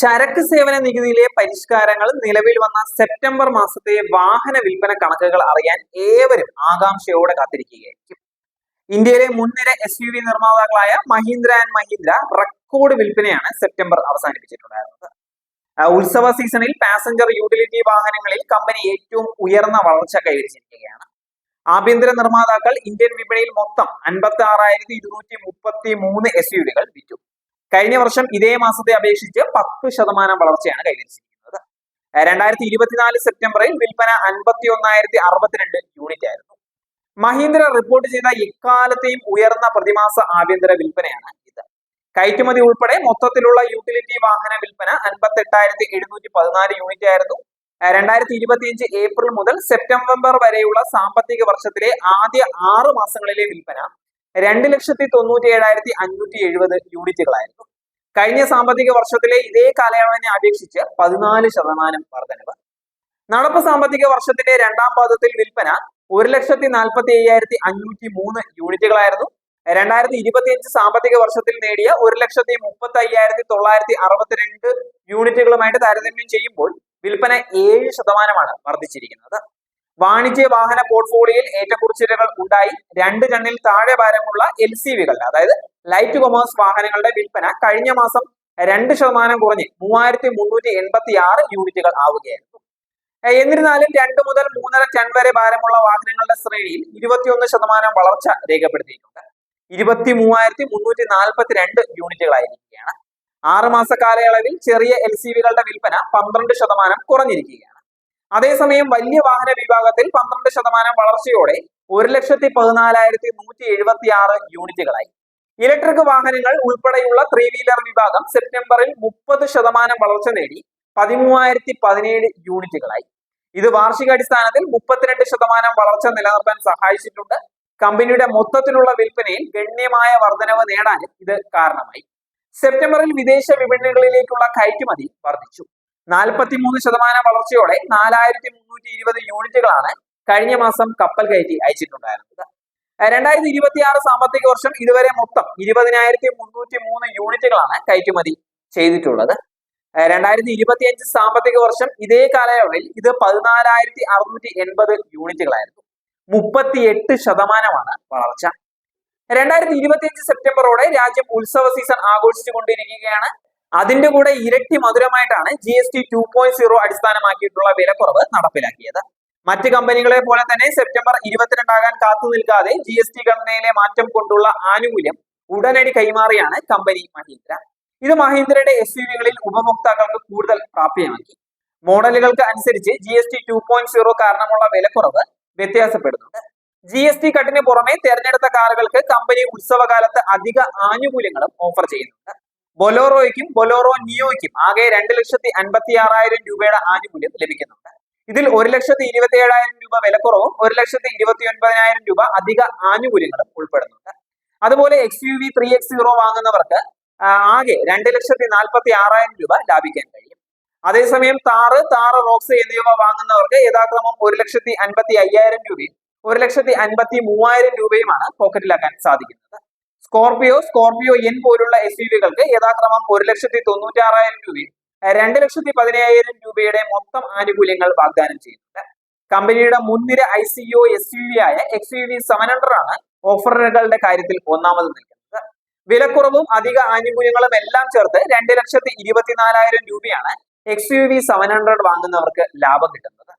ചരക്ക് സേവന നികുതിയിലെ പരിഷ്കാരങ്ങൾ നിലവിൽ വന്ന സെപ്റ്റംബർ മാസത്തെ വാഹന വിൽപ്പന കണക്കുകൾ അറിയാൻ ഏവരും ആകാംക്ഷയോടെ കാത്തിരിക്കുകയായിരിക്കും. ഇന്ത്യയിലെ മുൻനിര എസ് യു വി നിർമ്മാതാക്കളായ മഹീന്ദ്ര ആൻഡ് മഹീന്ദ്ര റെക്കോർഡ് വിൽപ്പനയാണ് സെപ്റ്റംബർ അവസാനിപ്പിച്ചിട്ടുണ്ടായിരുന്നത്. ഉത്സവ സീസണിൽ പാസഞ്ചർ യൂട്ടിലിറ്റി വാഹനങ്ങളിൽ കമ്പനി ഏറ്റവും ഉയർന്ന വളർച്ച കൈവരിച്ചിരിക്കുകയാണ്. ആഭ്യന്തര നിർമ്മാതാക്കൾ ഇന്ത്യൻ വിപണിയിൽ മൊത്തം അൻപത്തി ആറായിരത്തി ഇരുന്നൂറ്റി മുപ്പത്തി മൂന്ന് എസ് യു വികൾ വിറ്റു. കഴിഞ്ഞ വർഷം ഇതേ മാസത്തെ അപേക്ഷിച്ച് പത്ത് ശതമാനം വളർച്ചയാണ് കൈവരിച്ചിരിക്കുന്നത്. രണ്ടായിരത്തി ഇരുപത്തിനാല് സെപ്റ്റംബറിൽ വിൽപ്പന അൻപത്തി ഒന്നായിരത്തി അറുപത്തിരണ്ട് യൂണിറ്റ് ആയിരുന്നു. മഹീന്ദ്ര റിപ്പോർട്ട് ചെയ്ത ഇക്കാലത്തെയും ഉയർന്ന പ്രതിമാസ ആഭ്യന്തര വിൽപ്പനയാണ് ഇത്. കയറ്റുമതി ഉൾപ്പെടെ മൊത്തത്തിലുള്ള യൂട്ടിലിറ്റി വാഹന വിൽപ്പന അൻപത്തി എട്ടായിരത്തി എഴുന്നൂറ്റി പതിനാല് യൂണിറ്റ് ആയിരുന്നു. രണ്ടായിരത്തി ഇരുപത്തിയഞ്ച് ഏപ്രിൽ മുതൽ സെപ്റ്റംബർ വരെയുള്ള സാമ്പത്തിക വർഷത്തിലെ ആദ്യ ആറ് മാസങ്ങളിലെ വിൽപ്പന രണ്ട് ലക്ഷത്തി തൊണ്ണൂറ്റി ഏഴായിരത്തി അഞ്ഞൂറ്റി എഴുപത് യൂണിറ്റുകളായിരുന്നു. കഴിഞ്ഞ സാമ്പത്തിക വർഷത്തിലെ ഇതേ കാലയളവിനെ അപേക്ഷിച്ച് പതിനാല് ശതമാനം വർധനവ്. നടപ്പ് സാമ്പത്തിക വർഷത്തിന്റെ രണ്ടാം പാദത്തിൽ വിൽപ്പന ഒരു ലക്ഷത്തി നാൽപ്പത്തി അയ്യായിരത്തി അഞ്ഞൂറ്റി മൂന്ന് യൂണിറ്റുകളായിരുന്നു. രണ്ടായിരത്തി ഇരുപത്തിയഞ്ച് സാമ്പത്തിക വർഷത്തിൽ നേടിയ ഒരു ലക്ഷത്തി മുപ്പത്തി അയ്യായിരത്തി തൊള്ളായിരത്തി അറുപത്തിരണ്ട് യൂണിറ്റുകളുമായിട്ട് താരതമ്യം ചെയ്യുമ്പോൾ വിൽപ്പന ഏഴ് ശതമാനമാണ് വർദ്ധിച്ചിരിക്കുന്നത്. വാണിജ്യ വാഹന പോർട്ട്ഫോളിയോയിൽ ഏറ്റക്കുറിച്ചിലുകൾ ഉണ്ടായി. രണ്ട് ടണ്ണിൽ താഴെ ഭാരമുള്ള എൽ സി വികൾ അതായത് ലൈറ്റ് കൊമേഴ്സ് വാഹനങ്ങളുടെ വിൽപ്പന കഴിഞ്ഞ മാസം രണ്ട് ശതമാനം കുറഞ്ഞ് മൂവായിരത്തി മുന്നൂറ്റി എൺപത്തി ആറ് യൂണിറ്റുകൾ ആവുകയായിരുന്നു. എന്നിരുന്നാലും രണ്ട് മുതൽ മൂന്നര ടൺ വരെ ഭാരമുള്ള വാഹനങ്ങളുടെ ശ്രേണിയിൽ ഇരുപത്തിയൊന്ന് ശതമാനം വളർച്ച രേഖപ്പെടുത്തിയിട്ടുണ്ട്. ഇരുപത്തി മൂവായിരത്തി മുന്നൂറ്റി നാൽപ്പത്തി രണ്ട് യൂണിറ്റുകളായിരിക്കുകയാണ്. ആറ് മാസ കാലയളവിൽ ചെറിയ എൽ സി വികളുടെ വിൽപ്പന പന്ത്രണ്ട് ശതമാനം കുറഞ്ഞിരിക്കുകയാണ്. അതേസമയം വലിയ വാഹന വിഭാഗത്തിൽ പന്ത്രണ്ട് ശതമാനം വളർച്ചയോടെ ഒരു ലക്ഷത്തി പതിനാലായിരത്തി നൂറ്റി എഴുപത്തി ആറ് യൂണിറ്റുകളായി. ഇലക്ട്രിക് വാഹനങ്ങൾ ഉൾപ്പെടെയുള്ള ത്രീ വീലർ വിഭാഗം സെപ്റ്റംബറിൽ മുപ്പത് ശതമാനം വളർച്ച നേടി പതിമൂവായിരത്തി പതിനേഴ് യൂണിറ്റുകളായി. ഇത് വാർഷികാടിസ്ഥാനത്തിൽ മുപ്പത്തിരണ്ട് ശതമാനം വളർച്ച നിലനിർത്താൻ സഹായിച്ചിട്ടുണ്ട്. കമ്പനിയുടെ മൊത്തത്തിലുള്ള വിൽപ്പനയിൽ ഗണ്യമായ വർധനവ് നേടാനും ഇത് കാരണമായി. സെപ്റ്റംബറിൽ വിദേശ വിപണികളിലേക്കുള്ള കയറ്റുമതി വർദ്ധിച്ചു. നാൽപ്പത്തിമൂന്ന് ശതമാനം വളർച്ചയോടെ നാലായിരത്തി മുന്നൂറ്റി ഇരുപത് യൂണിറ്റുകളാണ് കഴിഞ്ഞ മാസം കപ്പൽ കയറ്റി അയച്ചിട്ടുണ്ടായിരുന്നത്. രണ്ടായിരത്തി ഇരുപത്തി ആറ് സാമ്പത്തിക വർഷം ഇതുവരെ മൊത്തം ഇരുപതിനായിരത്തി മുന്നൂറ്റി മൂന്ന് യൂണിറ്റുകളാണ് കയറ്റുമതി ചെയ്തിട്ടുള്ളത്. രണ്ടായിരത്തി ഇരുപത്തി അഞ്ച് സാമ്പത്തിക വർഷം ഇതേ കാലയളവിൽ ഇത് പതിനാലായിരത്തി അറുന്നൂറ്റി എൺപത് യൂണിറ്റുകളായിരുന്നു. മുപ്പത്തിയെട്ട് ശതമാനമാണ് വളർച്ച. രണ്ടായിരത്തി ഇരുപത്തിയഞ്ച് സെപ്റ്റംബറോടെ രാജ്യം ഉത്സവ സീസൺ ആഘോഷിച്ചു കൊണ്ടിരിക്കുകയാണ് അതിന്റെ കൂടെ ഇരട്ടി മധുരമായിട്ടാണ് G S T two point zero അടിസ്ഥാനമാക്കിയിട്ടുള്ള വിലക്കുറവ് നടപ്പിലാക്കിയത്. മറ്റ് കമ്പനികളെ പോലെ തന്നെ സെപ്റ്റംബർ ഇരുപത്തിരണ്ടാകാൻ കാത്തു നിൽക്കാതെ ജി എസ് ടി ഘടനയിലെ മാറ്റം കൊണ്ടുള്ള ആനുകൂല്യം ഉടനടി കൈമാറിയാണ് കമ്പനി മഹീന്ദ്ര. ഇത് മഹീന്ദ്രയുടെ എസ് യു വികളിൽ ഉപഭോക്താക്കൾക്ക് കൂടുതൽ പ്രാപ്യമാക്കി. മോഡലുകൾക്ക് അനുസരിച്ച് G S T two point zero കാരണമുള്ള വിലക്കുറവ് വ്യത്യാസപ്പെടുന്നുണ്ട്. ജി എസ് ടി കട്ടിന് പുറമെ തെരഞ്ഞെടുത്ത കാറുകൾക്ക് കമ്പനി ഉത്സവകാലത്ത് അധിക ആനുകൂല്യങ്ങളും ഓഫർ ചെയ്യുന്നുണ്ട്. ബൊലോറോയ്ക്കും ബൊലോറോ നിയോയ്ക്കും ആകെ രണ്ട് ലക്ഷത്തി അൻപത്തി ആറായിരം രൂപയുടെ ആനുകൂല്യം ലഭിക്കുന്നുണ്ട്. ഇതിൽ ഒരു ലക്ഷത്തി ഇരുപത്തി ഏഴായിരം രൂപ വിലക്കുറവും ഒരു ലക്ഷത്തി ഇരുപത്തി ഒൻപതിനായിരം രൂപ അധിക ആനുകൂല്യങ്ങളും ഉൾപ്പെടുന്നുണ്ട്. അതുപോലെ X U V three X zero വാങ്ങുന്നവർക്ക് ആകെ രണ്ട് ലക്ഷത്തി നാൽപ്പത്തി ആറായിരം രൂപ ലാഭിക്കാൻ കഴിയും. അതേസമയം താറ് താറ് റോക്സ് എന്നിവ വാങ്ങുന്നവർക്ക് യഥാക്രമം ഒരു ലക്ഷത്തി അൻപത്തി അയ്യായിരം രൂപയും ഒരു ലക്ഷത്തി അൻപത്തി മൂവായിരം രൂപയുമാണ് പോക്കറ്റിലാക്കാൻ സാധിക്കുന്നത്. സ്കോർപിയോ സ്കോർപിയോ എൻ പോലുള്ള എസ് യു വികൾക്ക് യഥാക്രമം ഒരു ലക്ഷത്തി തൊണ്ണൂറ്റി ആറായിരം രൂപയും രണ്ട് ലക്ഷത്തി പതിനയ്യായിരം രൂപയുടെ മൊത്തം ആനുകൂല്യങ്ങൾ വാഗ്ദാനം ചെയ്യുന്നുണ്ട്. കമ്പനിയുടെ മുൻനിര I C O S U V ആയ X U V seven hundred ആണ് ഓഫറുകളുടെ കാര്യത്തിൽ ഒന്നാമത് നിൽക്കുന്നത്. വിലക്കുറവും അധിക ആനുകൂല്യങ്ങളും എല്ലാം ചേർത്ത് രണ്ട് ലക്ഷത്തി ഇരുപത്തിനാലായിരം രൂപയാണ് X U V seven hundred വാങ്ങുന്നവർക്ക് ലാഭം കിട്ടുന്നത്.